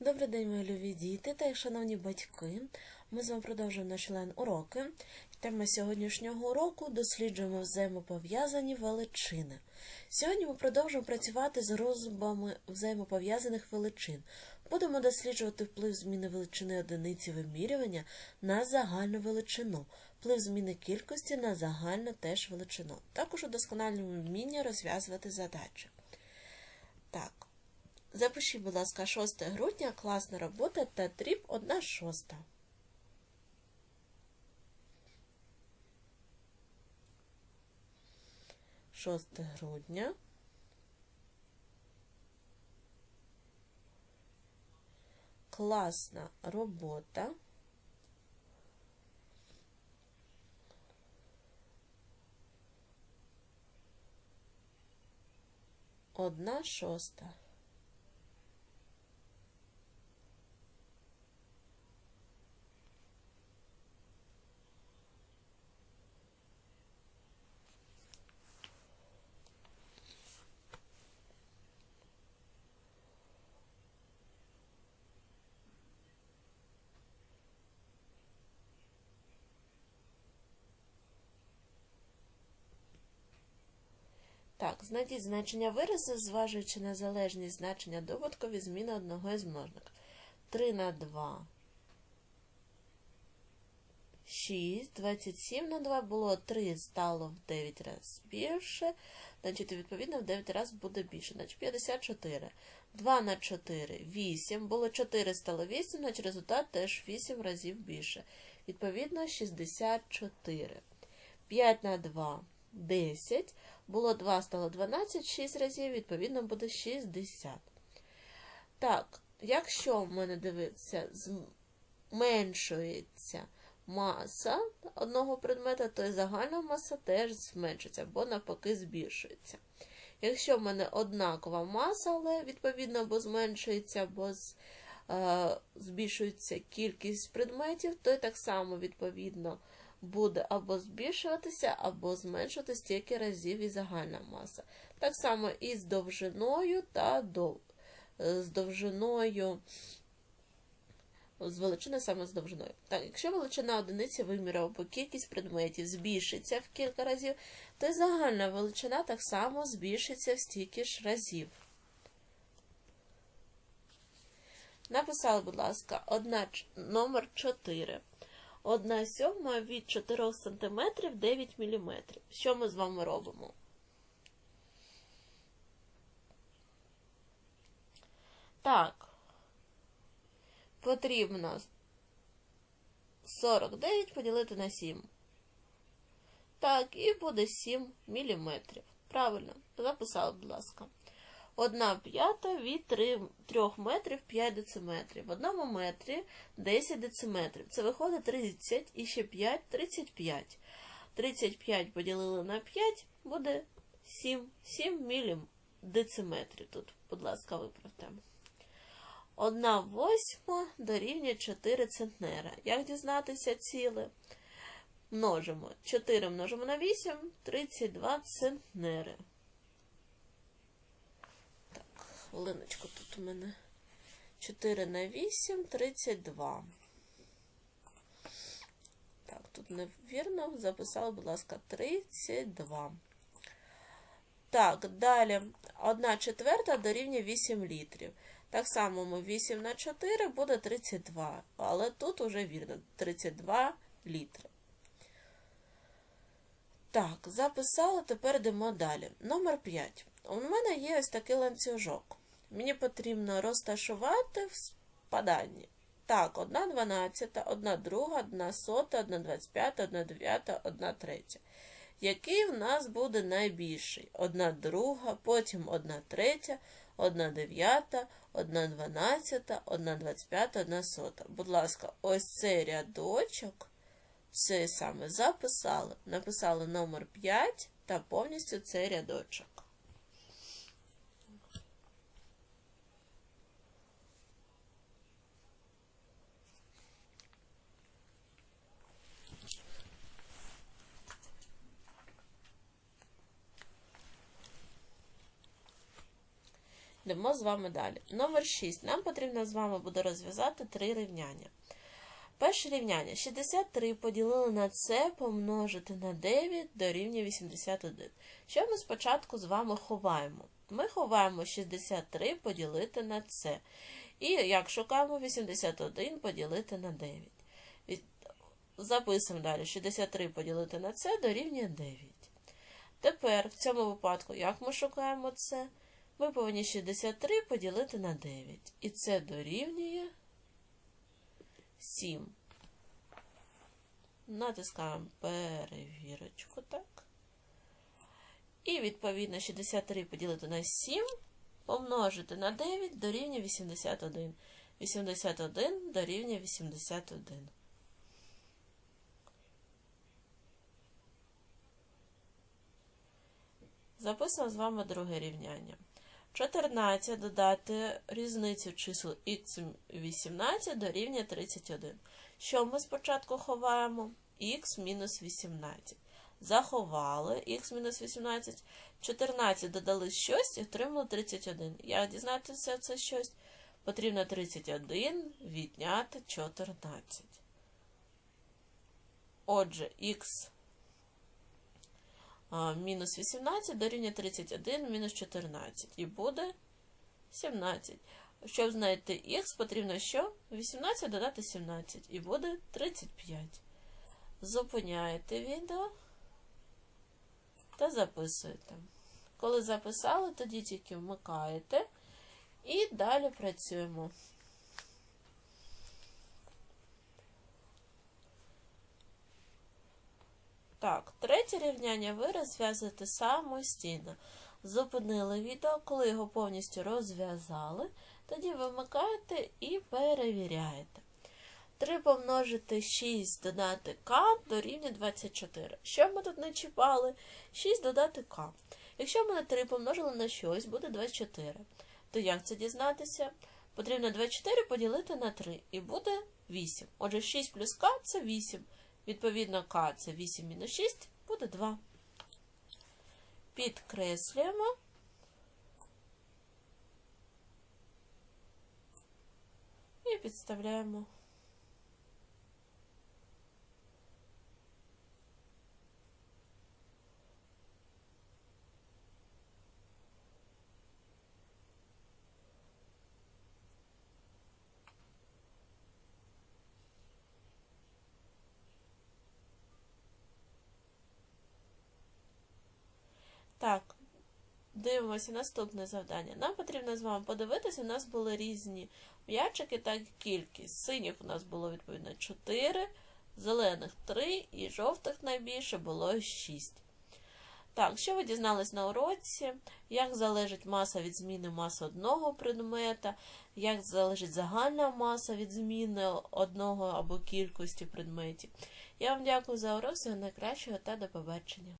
Добрий день, мої любі діти та шановні батьки. Ми з вами продовжуємо наші лайн уроки. Тема сьогоднішнього уроку досліджуємо взаємопов'язані величини. Сьогодні ми продовжуємо працювати з розумами взаємопов'язаних величин. Будемо досліджувати вплив зміни величини одиниці вимірювання на загальну величину, вплив зміни кількості на загальну теж величину. Також удосконалюємо вміння розв'язувати задачі. Так. Запишіть, будь ласка, 6 грудня, класна робота та тріп 1 шоста. Шосте грудня. Класна робота. Одна шоста. Так, знайдіть значення виразу, зважуючи на залежність значення добутку від зміни одного із множників. 3 на 2. 6, 27 на 2 було 3, стало в 9 разів більше. Значить, відповідно, в 9 разів буде більше. Значить, 54. 2 на 4, 8. Було 4, стало 8, значить результат теж 8 разів більше. Відповідно, 64. 5 на 2, 10. Було 2, стало 12, 6 разів, відповідно, буде 60. Так, якщо в мене дивиться, зменшується маса одного предмета, то і загальна маса теж зменшується, або навпаки збільшується. Якщо в мене однакова маса, але відповідно або зменшується, або е, збільшується кількість предметів, то і так само, відповідно, буде або збільшуватися, або зменшуватися стільки разів і загальна маса. Так само і з довжиною та дов... з довжиною з величиною саме з довжиною. Так, якщо величина одиниці виміру або кількість предметів збільшиться в кілька разів, то й загальна величина так само збільшиться в стільки ж разів. Написали, будь ласка, одна, номер 4. 1 сьома від 4 см 9 мм. Що ми з вами робимо? Так, потрібно 49 поділити на 7. Так, і буде 7 мм. Правильно, записали, будь ласка. 1 п'ята від 3, 3 метрів 5 дециметрів. В одному метрі 10 дециметрів. Це виходить 30 і ще 5 35. 35 поділили на 5 буде 7 7 мілім дециметрів. Тут, будь ласка, виправте. 1 восьма дорівнює 4 центнера. Як дізнатися ціле? Множимо. 4 множимо на 8, 32 центнери. Хвилиночку, тут у мене 4 на 8, 32. Так, тут невірно. Записала, будь ласка, 32. Так, далі 1 четверта дорівнює 8 літрів. Так само ми 8 на 4 буде 32. Але тут уже вірно 32 літри. Так, записали, тепер йдемо далі. Номер 5. У мене є ось такий ланцюжок. Мені потрібно розташувати в спаданні. Так, 1 дванадцята, 1 друга, 1 сота, 1 двадцять п'ята, 1 дев'ята, 1 третя. Який в нас буде найбільший? 1 друга, потім 1 третя, 1 дев'ята, 1 дванадцята, 1 двадцять п'ята, 1 сота. Будь ласка, ось цей рядочок, це саме записали. Написали номер 5 та повністю цей рядочок. Йдемо з вами далі. Номер 6. Нам потрібно з вами буде розв'язати три рівняння. Перше рівняння 63 поділили на це помножити на 9 дорівнює 81. Що ми спочатку з вами ховаємо? Ми ховаємо 63 поділити на це. І як шукаємо 81 поділити на 9. Записуємо далі 63 поділити на це дорівнює 9. Тепер в цьому випадку, як ми шукаємо це? Ми повинні 63 поділити на 9. І це дорівнює 7. Натискаємо перевірочку, так. І відповідно 63 поділити на 7 помножити на 9 дорівнює 81. 81 дорівнює 81. Записуємо з вами друге рівняння. 14 додати різницю чисел х і 18 дорівнює 31. Що ми спочатку ховаємо? х мінус 18. Заховали х мінус 18. 14 додали щось і отримали 31. Як дізнатися це щось? Потрібно 31 відняти 14. Отже, х мінус 18 дорівнює 31 мінус 14. І буде 17. Щоб знайти х, потрібно що? 18 додати 17. І буде 35. Зупиняєте відео та записуєте. Коли записали, тоді тільки вмикаєте і далі працюємо. Так, третє рівняння ви розв'язуєте самостійно. Зупинили відео, коли його повністю розв'язали, тоді вимикаєте і перевіряєте. 3 помножити 6 додати k дорівнює 24. Що ми тут не чіпали? 6 додати k. Якщо ми на 3 помножили на щось, буде 24. То як це дізнатися? Потрібно 24 поділити на 3 і буде 8. Отже, 6 плюс k це 8. Відповідно, К це 8 мінус 6, буде 2. Підкреслюємо. І підставляємо. Так, дивимося наступне завдання. Нам потрібно з вами подивитися, у нас були різні м'ячики, так кількість. Синіх у нас було відповідно 4, зелених 3 і жовтих найбільше було 6. Так, що ви дізнались на уроці? Як залежить маса від зміни маси одного предмета, як залежить загальна маса від зміни одного або кількості предметів. Я вам дякую за урок, всього найкращого та до побачення.